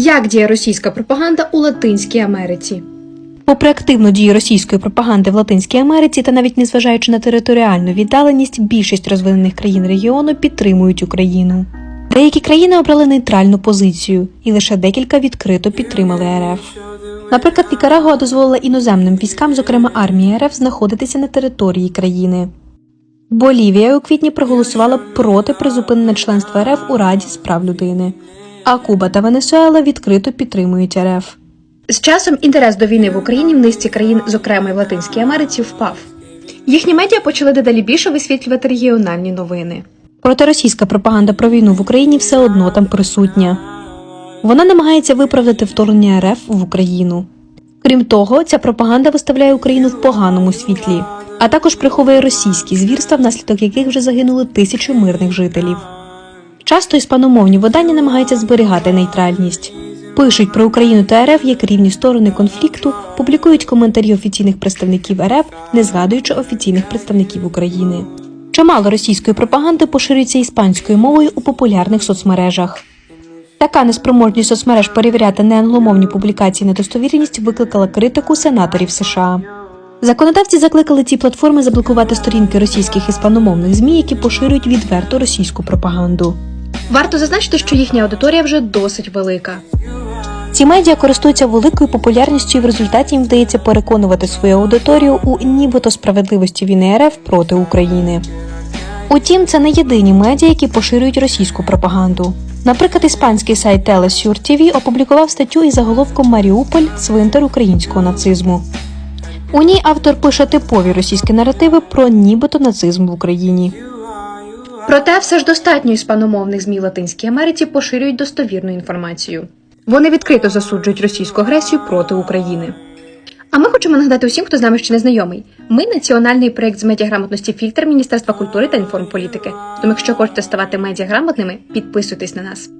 Як діє російська пропаганда у Латинській Америці? Попри активну дію російської пропаганди в Латинській Америці та навіть незважаючи на територіальну віддаленість, більшість розвинених країн регіону підтримують Україну. Деякі країни обрали нейтральну позицію, і лише декілька відкрито підтримали РФ. Наприклад, Нікарагуа дозволила іноземним військам, зокрема армії РФ, знаходитися на території країни. Болівія у квітні проголосувала проти призупинення членства РФ у Раді з прав людини. А Куба та Венесуела відкрито підтримують РФ. З часом інтерес до війни в Україні в низці країн, зокрема й в Латинській Америці, впав. Їхні медіа почали дедалі більше висвітлювати регіональні новини. Проте російська пропаганда про війну в Україні все одно там присутня. Вона намагається виправдати вторгнення РФ в Україну. Крім того, ця пропаганда виставляє Україну в поганому світлі, а також приховує російські звірства, внаслідок яких вже загинули тисячі мирних жителів. Часто іспаномовні видання намагаються зберігати нейтральність. Пишуть про Україну та РФ як рівні сторони конфлікту, публікують коментарі офіційних представників РФ, не згадуючи офіційних представників України. Чимало російської пропаганди поширюється іспанською мовою у популярних соцмережах. Така неспроможність соцмереж перевіряти неангломовні публікації на достовірність викликала критику сенаторів США. Законодавці закликали ці платформи заблокувати сторінки російських іспаномовних ЗМІ, які поширюють відверто російську пропаганду. Варто зазначити, що їхня аудиторія вже досить велика. Ці медіа користуються великою популярністю і в результаті їм вдається переконувати свою аудиторію у нібито справедливості війни РФ проти України. Утім, це не єдині медіа, які поширюють російську пропаганду. Наприклад, іспанський сайт Телесюр TV опублікував статтю із заголовком Маріуполь цвинтар українського нацизму. У ній автор пише типові російські наративи про нібито нацизм в Україні. Проте все ж достатньо іспаномовних ЗМІ Латинській Америці поширюють достовірну інформацію. Вони відкрито засуджують російську агресію проти України. А ми хочемо нагадати усім, хто з нами ще не знайомий. Ми національний проєкт з медіаграмотності фільтр Міністерства культури та інформполітики. Тому, якщо хочете ставати медіаграмотними, підписуйтесь на нас.